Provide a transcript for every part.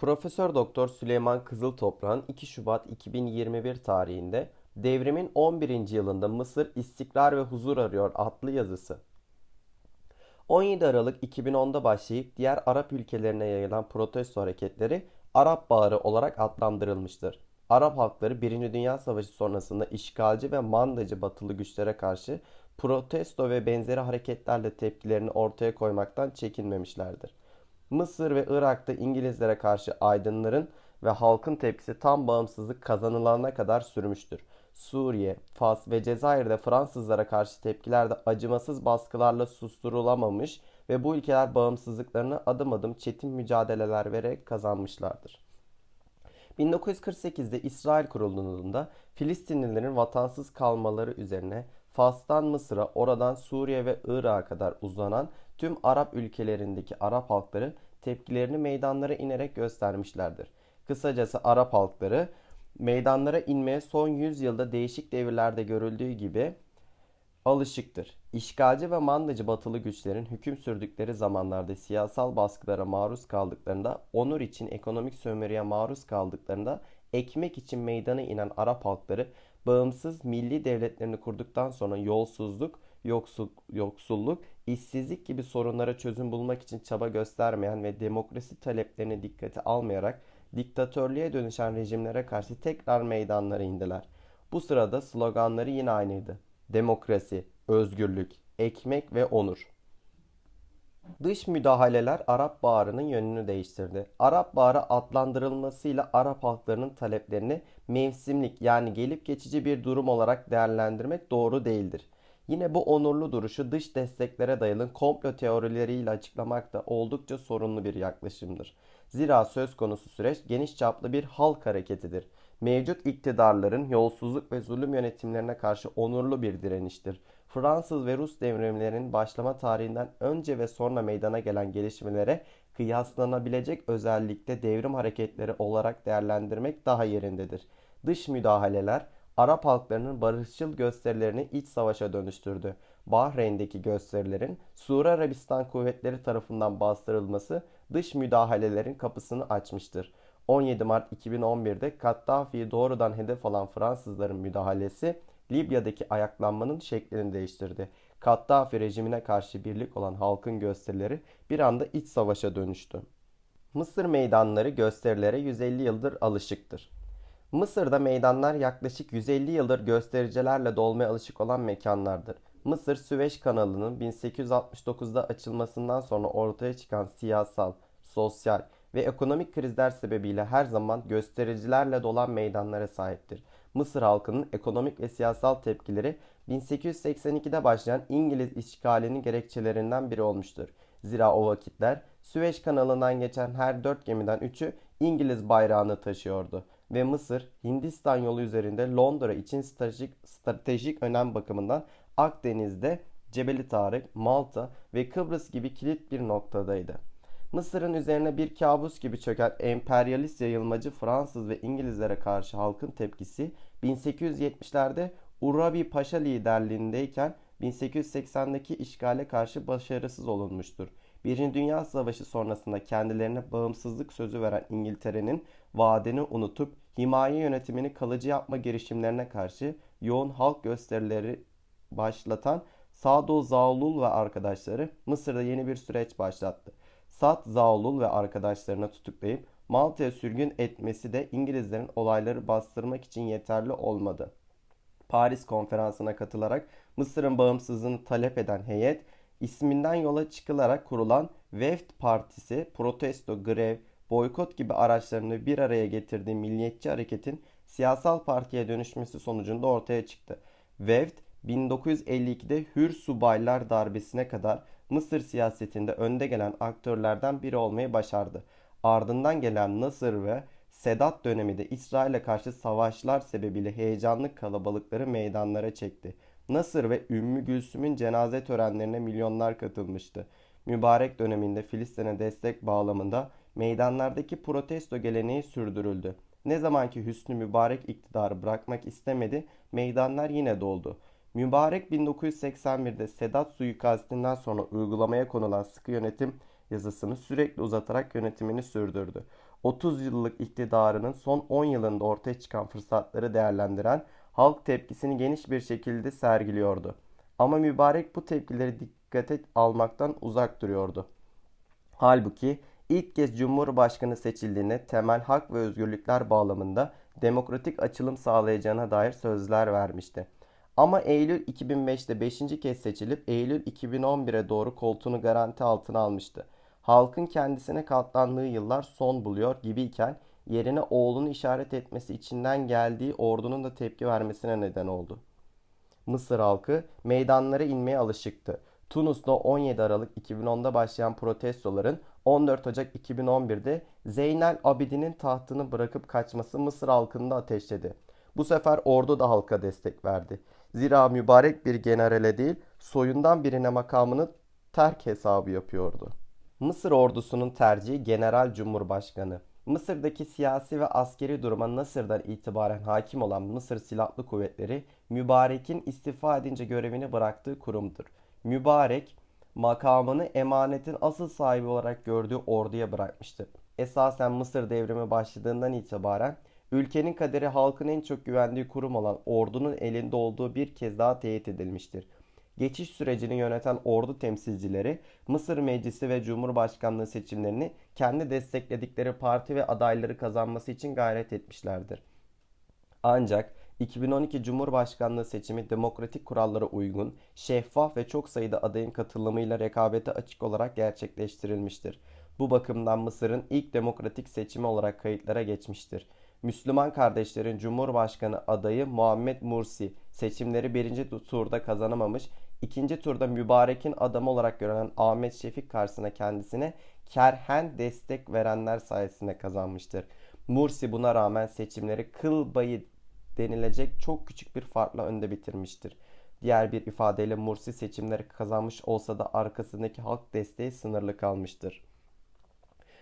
Profesör Doktor Süleyman Kızıltoprak'ın 2 Şubat 2021 tarihinde Devrimin 11. yılında Mısır istikrar ve huzur arıyor adlı yazısı. 17 Aralık 2010'da başlayıp diğer Arap ülkelerine yayılan protesto hareketleri Arap Baharı olarak adlandırılmıştır. Arap halkları 1. Dünya Savaşı sonrasında işgalci ve mandacı batılı güçlere karşı protesto ve benzeri hareketlerle tepkilerini ortaya koymaktan çekinmemişlerdir. Mısır ve Irak'ta İngilizlere karşı aydınların ve halkın tepkisi tam bağımsızlık kazanılana kadar sürmüştür. Suriye, Fas ve Cezayir'de Fransızlara karşı tepkiler de acımasız baskılarla susturulamamış ve bu ülkeler bağımsızlıklarını adım adım çetin mücadeleler vererek kazanmışlardır. 1948'de İsrail kurulduğunda Filistinlilerin vatansız kalmaları üzerine Fas'tan Mısır'a, oradan Suriye ve Irak'a kadar uzanan tüm Arap ülkelerindeki Arap halkları tepkilerini meydanlara inerek göstermişlerdir. Kısacası Arap halkları meydanlara inmeye son 100 yılda değişik devirlerde görüldüğü gibi alışıktır. İşgalci ve mandacı batılı güçlerin hüküm sürdükleri zamanlarda siyasal baskılara maruz kaldıklarında, onur için ekonomik sömürüye maruz kaldıklarında ekmek için meydana inen Arap halkları bağımsız milli devletlerini kurduktan sonra yolsuzluk, yoksul, yoksulluk, işsizlik gibi sorunlara çözüm bulmak için çaba göstermeyen ve demokrasi taleplerini dikkate almayarak diktatörlüğe dönüşen rejimlere karşı tekrar meydanlara indiler. Bu sırada sloganları yine aynıydı. Demokrasi, özgürlük, ekmek ve onur. Dış müdahaleler Arap Baharı'nın yönünü değiştirdi. Arap Baharı adlandırılmasıyla Arap halklarının taleplerini mevsimlik yani gelip geçici bir durum olarak değerlendirmek doğru değildir. Yine bu onurlu duruşu dış desteklere dayalı komplo teorileriyle açıklamak da oldukça sorunlu bir yaklaşımdır. Zira söz konusu süreç geniş çaplı bir halk hareketidir. Mevcut iktidarların yolsuzluk ve zulüm yönetimlerine karşı onurlu bir direniştir. Fransız ve Rus devrimlerinin başlama tarihinden önce ve sonra meydana gelen gelişmelere kıyaslanabilecek özellikle devrim hareketleri olarak değerlendirmek daha yerindedir. Dış müdahaleler Arap halklarının barışçıl gösterilerini iç savaşa dönüştürdü. Bahreyn'deki gösterilerin Suudi Arabistan kuvvetleri tarafından bastırılması dış müdahalelerin kapısını açmıştır. 17 Mart 2011'de Kaddafi'yi doğrudan hedef alan Fransızların müdahalesi Libya'daki ayaklanmanın şeklini değiştirdi. Kaddafi rejimine karşı birlik olan halkın gösterileri bir anda iç savaşa dönüştü. Mısır meydanları gösterilere 150 yıldır alışıktır. Mısır'da meydanlar yaklaşık 150 yıldır göstericilerle dolmaya alışık olan mekanlardır. Mısır Süveyş kanalının 1869'da açılmasından sonra ortaya çıkan siyasal, sosyal ve ekonomik krizler sebebiyle her zaman göstericilerle dolan meydanlara sahiptir. Mısır halkının ekonomik ve siyasal tepkileri 1882'de başlayan İngiliz işgalinin gerekçelerinden biri olmuştur. Zira o vakitler Süveyş kanalından geçen her dört gemiden üçü İngiliz bayrağını taşıyordu ve Mısır Hindistan yolu üzerinde Londra için stratejik, stratejik önem bakımından Akdeniz'de Cebeli Tarık, Malta ve Kıbrıs gibi kilit bir noktadaydı. Mısır'ın üzerine bir kabus gibi çöken emperyalist yayılmacı Fransız ve İngilizlere karşı halkın tepkisi 1870'lerde Urabi Paşa liderliğindeyken 1880'deki işgale karşı başarısız olunmuştur. Birinci Dünya Savaşı sonrasında kendilerine bağımsızlık sözü veren İngiltere'nin vaadini unutup himaye yönetimini kalıcı yapma girişimlerine karşı yoğun halk gösterileri başlatan Sado Zaulul ve arkadaşları Mısır'da yeni bir süreç başlattı. Sad Zaulul ve arkadaşlarına tutuklayıp Malta'ya sürgün etmesi de İngilizlerin olayları bastırmak için yeterli olmadı. Paris konferansına katılarak Mısır'ın bağımsızlığını talep eden heyet isminden yola çıkılarak kurulan Veft Partisi protesto, grev, boykot gibi araçlarını bir araya getirdiği milliyetçi hareketin siyasal partiye dönüşmesi sonucunda ortaya çıktı. Veft 1952'de Hür Subaylar darbesine kadar Mısır siyasetinde önde gelen aktörlerden biri olmayı başardı. Ardından gelen Nasır ve Sedat döneminde İsrail'e karşı savaşlar sebebiyle heyecanlı kalabalıkları meydanlara çekti. Nasır ve Ümmü Gülsüm'ün cenaze törenlerine milyonlar katılmıştı. Mübarek döneminde Filistin'e destek bağlamında meydanlardaki protesto geleneği sürdürüldü. Ne zamanki Hüsnü Mübarek iktidarı bırakmak istemedi, meydanlar yine doldu. Mübarek 1981'de Sedat suikastinden sonra uygulamaya konulan sıkı yönetim yazısını sürekli uzatarak yönetimini sürdürdü. 30 yıllık iktidarının son 10 yılında ortaya çıkan fırsatları değerlendiren halk tepkisini geniş bir şekilde sergiliyordu. Ama mübarek bu tepkileri dikkate almaktan uzak duruyordu. Halbuki ilk kez Cumhurbaşkanı seçildiğinde temel hak ve özgürlükler bağlamında demokratik açılım sağlayacağına dair sözler vermişti. Ama Eylül 2005'te 5. kez seçilip Eylül 2011'e doğru koltuğunu garanti altına almıştı. Halkın kendisine katlandığı yıllar son buluyor gibiyken yerine oğlunu işaret etmesi içinden geldiği ordunun da tepki vermesine neden oldu. Mısır halkı meydanlara inmeye alışıktı. Tunus'ta 17 Aralık 2010'da başlayan protestoların 14 Ocak 2011'de Zeynel Abidin'in tahtını bırakıp kaçması Mısır halkını da ateşledi. Bu sefer ordu da halka destek verdi. Zira mübarek bir generale değil, soyundan birine makamını terk hesabı yapıyordu. Mısır ordusunun tercihi General Cumhurbaşkanı. Mısır'daki siyasi ve askeri duruma Nasır'dan itibaren hakim olan Mısır Silahlı Kuvvetleri, Mübarek'in istifa edince görevini bıraktığı kurumdur. Mübarek, makamını emanetin asıl sahibi olarak gördüğü orduya bırakmıştır. Esasen Mısır devrimi başladığından itibaren ülkenin kaderi halkın en çok güvendiği kurum olan ordunun elinde olduğu bir kez daha teyit edilmiştir. Geçiş sürecini yöneten ordu temsilcileri Mısır Meclisi ve Cumhurbaşkanlığı seçimlerini kendi destekledikleri parti ve adayları kazanması için gayret etmişlerdir. Ancak 2012 Cumhurbaşkanlığı seçimi demokratik kurallara uygun, şeffaf ve çok sayıda adayın katılımıyla rekabete açık olarak gerçekleştirilmiştir. Bu bakımdan Mısır'ın ilk demokratik seçimi olarak kayıtlara geçmiştir. Müslüman kardeşlerin Cumhurbaşkanı adayı Muhammed Mursi seçimleri birinci turda kazanamamış, ikinci turda Mübarek'in adamı olarak görülen Ahmet Şefik karşısına kendisine kerhen destek verenler sayesinde kazanmıştır. Mursi buna rağmen seçimleri kıl bayı denilecek çok küçük bir farkla önde bitirmiştir. Diğer bir ifadeyle Mursi seçimleri kazanmış olsa da arkasındaki halk desteği sınırlı kalmıştır.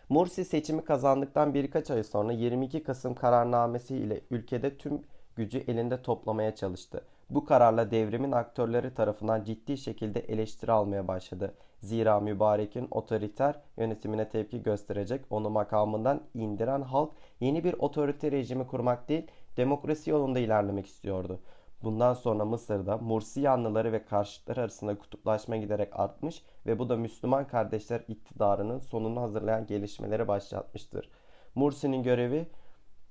Mursi seçimi kazandıktan birkaç ay sonra 22 Kasım kararnamesi ile ülkede tüm gücü elinde toplamaya çalıştı. Bu kararla devrimin aktörleri tarafından ciddi şekilde eleştiri almaya başladı. Zira mübarekin otoriter yönetimine tepki gösterecek, onu makamından indiren halk yeni bir otorite rejimi kurmak değil, demokrasi yolunda ilerlemek istiyordu. Bundan sonra Mısır'da Mursi yanlıları ve karşıtları arasında kutuplaşma giderek artmış ve bu da Müslüman kardeşler iktidarının sonunu hazırlayan gelişmeleri başlatmıştır. Mursi'nin görevi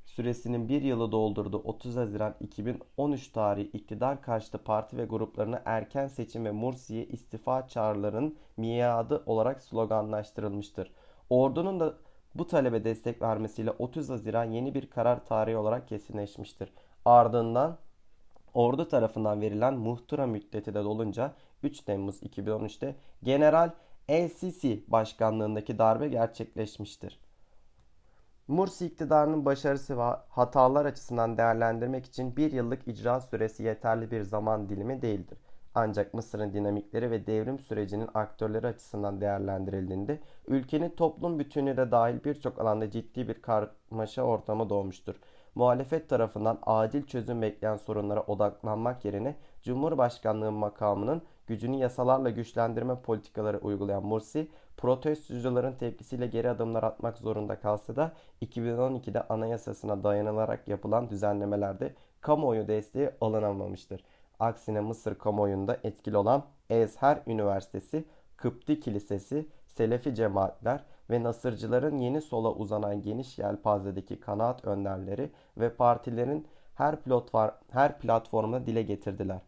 süresinin bir yılı doldurduğu 30 Haziran 2013 tarihi iktidar karşıtı parti ve gruplarına erken seçim ve Mursi'ye istifa çağrılarının miadı olarak sloganlaştırılmıştır. Ordunun da bu talebe destek vermesiyle 30 Haziran yeni bir karar tarihi olarak kesinleşmiştir. Ardından ordu tarafından verilen muhtıra müddeti de dolunca 3 Temmuz 2013'te General El-Sisi başkanlığındaki darbe gerçekleşmiştir. Mursi iktidarının başarısı ve hatalar açısından değerlendirmek için bir yıllık icra süresi yeterli bir zaman dilimi değildir. Ancak Mısır'ın dinamikleri ve devrim sürecinin aktörleri açısından değerlendirildiğinde ülkenin toplum bütünü de dahil birçok alanda ciddi bir karmaşa ortamı doğmuştur. Muhalefet tarafından acil çözüm bekleyen sorunlara odaklanmak yerine Cumhurbaşkanlığı makamının gücünü yasalarla güçlendirme politikaları uygulayan Mursi, protestocuların tepkisiyle geri adımlar atmak zorunda kalsa da 2012'de anayasasına dayanılarak yapılan düzenlemelerde kamuoyu desteği alınamamıştır. Aksine Mısır kamuoyunda etkili olan Ezher Üniversitesi, Kıpti Kilisesi, Selefi cemaatler ve Nasırcıların yeni sola uzanan geniş yelpazedeki kanaat önderleri ve partilerin her, platform, her platformda dile getirdiler.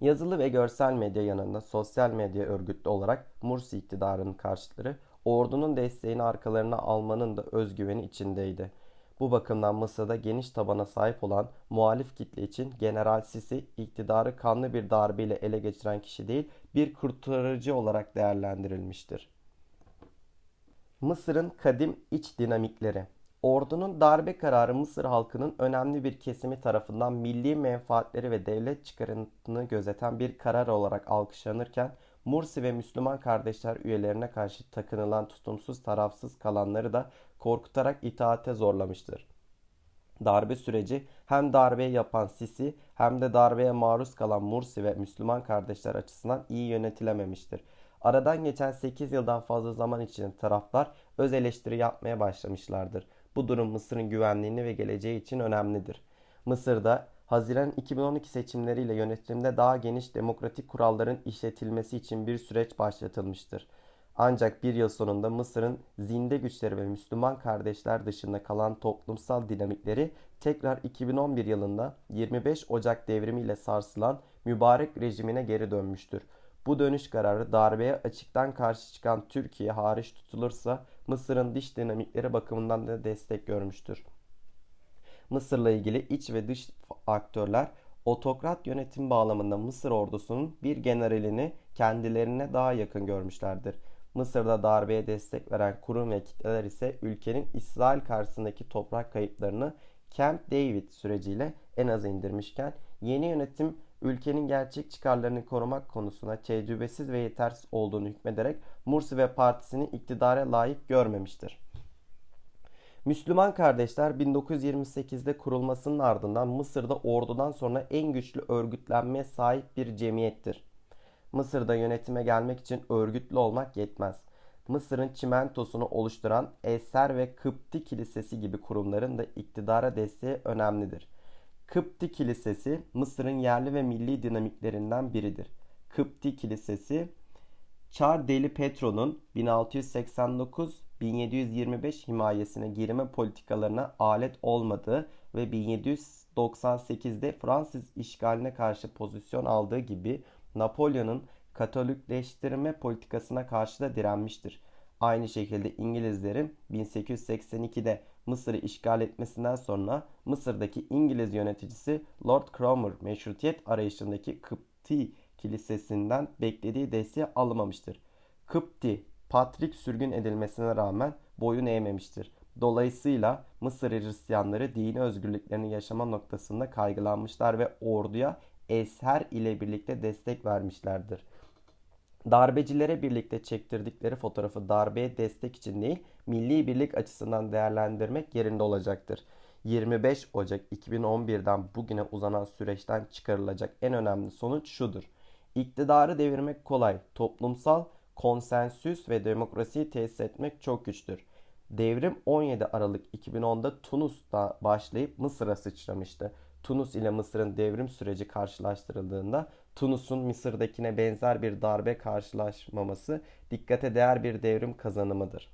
Yazılı ve görsel medya yanında sosyal medya örgütlü olarak Mursi iktidarının karşıtları ordunun desteğini arkalarına almanın da özgüveni içindeydi. Bu bakımdan Mısır'da geniş tabana sahip olan muhalif kitle için General Sisi iktidarı kanlı bir darbeyle ele geçiren kişi değil bir kurtarıcı olarak değerlendirilmiştir. Mısır'ın kadim iç dinamikleri Ordunun darbe kararı Mısır halkının önemli bir kesimi tarafından milli menfaatleri ve devlet çıkarını gözeten bir karar olarak alkışlanırken Mursi ve Müslüman kardeşler üyelerine karşı takınılan tutumsuz tarafsız kalanları da korkutarak itaate zorlamıştır. Darbe süreci hem darbeyi yapan Sisi hem de darbeye maruz kalan Mursi ve Müslüman kardeşler açısından iyi yönetilememiştir. Aradan geçen 8 yıldan fazla zaman içinde taraflar öz eleştiri yapmaya başlamışlardır. Bu durum Mısır'ın güvenliğini ve geleceği için önemlidir. Mısır'da Haziran 2012 seçimleriyle yönetimde daha geniş demokratik kuralların işletilmesi için bir süreç başlatılmıştır. Ancak bir yıl sonunda Mısır'ın zinde güçleri ve Müslüman kardeşler dışında kalan toplumsal dinamikleri tekrar 2011 yılında 25 Ocak devrimiyle sarsılan mübarek rejimine geri dönmüştür. Bu dönüş kararı darbeye açıktan karşı çıkan Türkiye hariç tutulursa Mısır'ın dış dinamikleri bakımından da destek görmüştür. Mısır'la ilgili iç ve dış aktörler otokrat yönetim bağlamında Mısır ordusunun bir generalini kendilerine daha yakın görmüşlerdir. Mısır'da darbeye destek veren kurum ve kitleler ise ülkenin İsrail karşısındaki toprak kayıplarını Camp David süreciyle en az indirmişken yeni yönetim ülkenin gerçek çıkarlarını korumak konusunda tecrübesiz ve yetersiz olduğunu hükmederek Mursi ve partisini iktidara layık görmemiştir. Müslüman kardeşler 1928'de kurulmasının ardından Mısır'da ordudan sonra en güçlü örgütlenmeye sahip bir cemiyettir. Mısır'da yönetime gelmek için örgütlü olmak yetmez. Mısır'ın çimentosunu oluşturan Eser ve Kıpti Kilisesi gibi kurumların da iktidara desteği önemlidir. Kıpti Kilisesi Mısır'ın yerli ve milli dinamiklerinden biridir. Kıpti Kilisesi Çar Deli Petro'nun 1689-1725 himayesine girme politikalarına alet olmadığı ve 1798'de Fransız işgaline karşı pozisyon aldığı gibi Napolyon'un Katolikleştirme politikasına karşı da direnmiştir. Aynı şekilde İngilizlerin 1882'de Mısır'ı işgal etmesinden sonra Mısır'daki İngiliz yöneticisi Lord Cromer meşrutiyet arayışındaki Kıpti kilisesinden beklediği desteği alamamıştır. Kıpti, Patrik sürgün edilmesine rağmen boyun eğmemiştir. Dolayısıyla Mısır Hristiyanları dini özgürlüklerini yaşama noktasında kaygılanmışlar ve orduya Esher ile birlikte destek vermişlerdir. Darbecilere birlikte çektirdikleri fotoğrafı darbeye destek için değil, milli birlik açısından değerlendirmek yerinde olacaktır. 25 Ocak 2011'den bugüne uzanan süreçten çıkarılacak en önemli sonuç şudur. İktidarı devirmek kolay, toplumsal konsensüs ve demokrasiyi tesis etmek çok güçtür. Devrim 17 Aralık 2010'da Tunus'ta başlayıp Mısır'a sıçramıştı. Tunus ile Mısır'ın devrim süreci karşılaştırıldığında Tunus'un Mısır'dakine benzer bir darbe karşılaşmaması dikkate değer bir devrim kazanımıdır.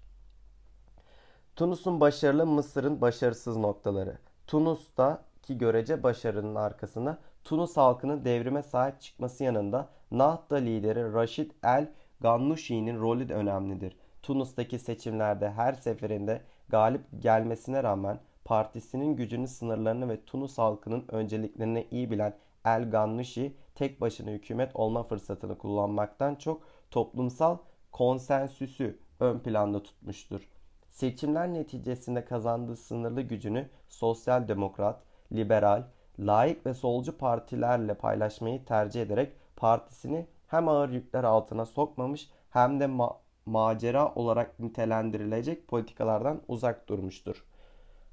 Tunus'un başarılı, Mısır'ın başarısız noktaları. Tunus'taki görece başarının arkasına Tunus halkının devrime sahip çıkması yanında Nahda lideri Rashid El Gannushi'nin rolü de önemlidir. Tunus'taki seçimlerde her seferinde galip gelmesine rağmen partisinin gücünü, sınırlarını ve Tunus halkının önceliklerini iyi bilen El Gannushi tek başına hükümet olma fırsatını kullanmaktan çok toplumsal konsensüsü ön planda tutmuştur. Seçimler neticesinde kazandığı sınırlı gücünü sosyal demokrat, liberal, laik ve solcu partilerle paylaşmayı tercih ederek partisini hem ağır yükler altına sokmamış hem de ma- macera olarak nitelendirilecek politikalardan uzak durmuştur.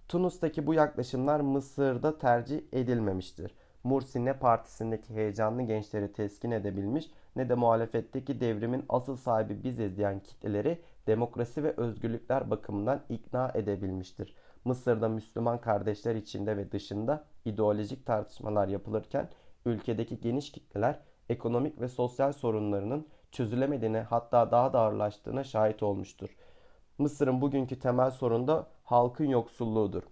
Tunus'taki bu yaklaşımlar Mısır'da tercih edilmemiştir. Mursi ne partisindeki heyecanlı gençleri teskin edebilmiş ne de muhalefetteki devrimin asıl sahibi biziz diyen kitleleri demokrasi ve özgürlükler bakımından ikna edebilmiştir. Mısır'da Müslüman kardeşler içinde ve dışında ideolojik tartışmalar yapılırken ülkedeki geniş kitleler ekonomik ve sosyal sorunlarının çözülemediğine hatta daha da ağırlaştığına şahit olmuştur. Mısır'ın bugünkü temel sorunu da halkın yoksulluğudur.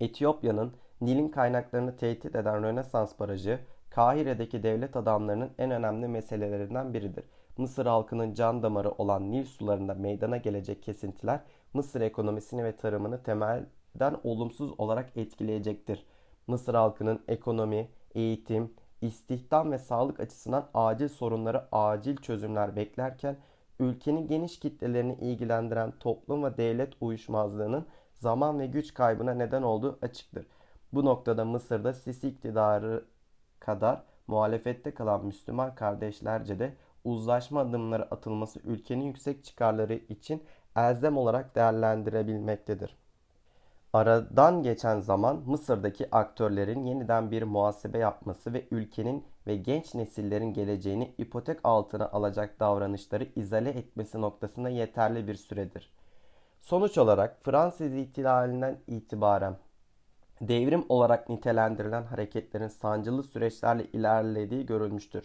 Etiyopya'nın Nil'in kaynaklarını tehdit eden Rönesans Barajı, Kahire'deki devlet adamlarının en önemli meselelerinden biridir. Mısır halkının can damarı olan Nil sularında meydana gelecek kesintiler Mısır ekonomisini ve tarımını temelden olumsuz olarak etkileyecektir. Mısır halkının ekonomi, eğitim, istihdam ve sağlık açısından acil sorunları acil çözümler beklerken ülkenin geniş kitlelerini ilgilendiren toplum ve devlet uyuşmazlığının zaman ve güç kaybına neden olduğu açıktır. Bu noktada Mısır'da Sisi iktidarı kadar muhalefette kalan Müslüman kardeşlerce de uzlaşma adımları atılması ülkenin yüksek çıkarları için elzem olarak değerlendirebilmektedir. Aradan geçen zaman Mısır'daki aktörlerin yeniden bir muhasebe yapması ve ülkenin ve genç nesillerin geleceğini ipotek altına alacak davranışları izale etmesi noktasında yeterli bir süredir. Sonuç olarak Fransız ihtilalinden itibaren devrim olarak nitelendirilen hareketlerin sancılı süreçlerle ilerlediği görülmüştür.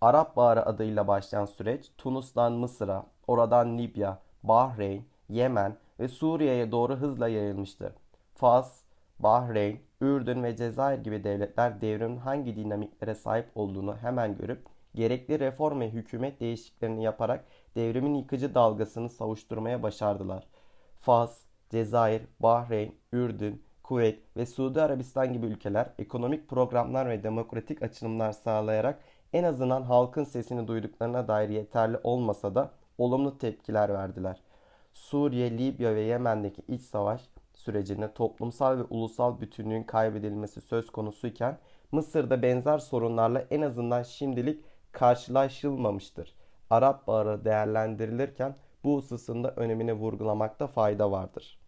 Arap Baharı adıyla başlayan süreç Tunus'tan Mısır'a, oradan Libya, Bahreyn, Yemen ve Suriye'ye doğru hızla yayılmıştı. Fas, Bahreyn, Ürdün ve Cezayir gibi devletler devrimin hangi dinamiklere sahip olduğunu hemen görüp gerekli reform ve hükümet değişikliklerini yaparak devrimin yıkıcı dalgasını savuşturmaya başardılar. Fas, Cezayir, Bahreyn, Ürdün, Kuveyt ve Suudi Arabistan gibi ülkeler ekonomik programlar ve demokratik açılımlar sağlayarak en azından halkın sesini duyduklarına dair yeterli olmasa da olumlu tepkiler verdiler. Suriye, Libya ve Yemen'deki iç savaş sürecinde toplumsal ve ulusal bütünlüğün kaybedilmesi söz konusuyken Mısır'da benzer sorunlarla en azından şimdilik karşılaşılmamıştır. Arap Baharı değerlendirilirken bu hususunda önemini vurgulamakta fayda vardır.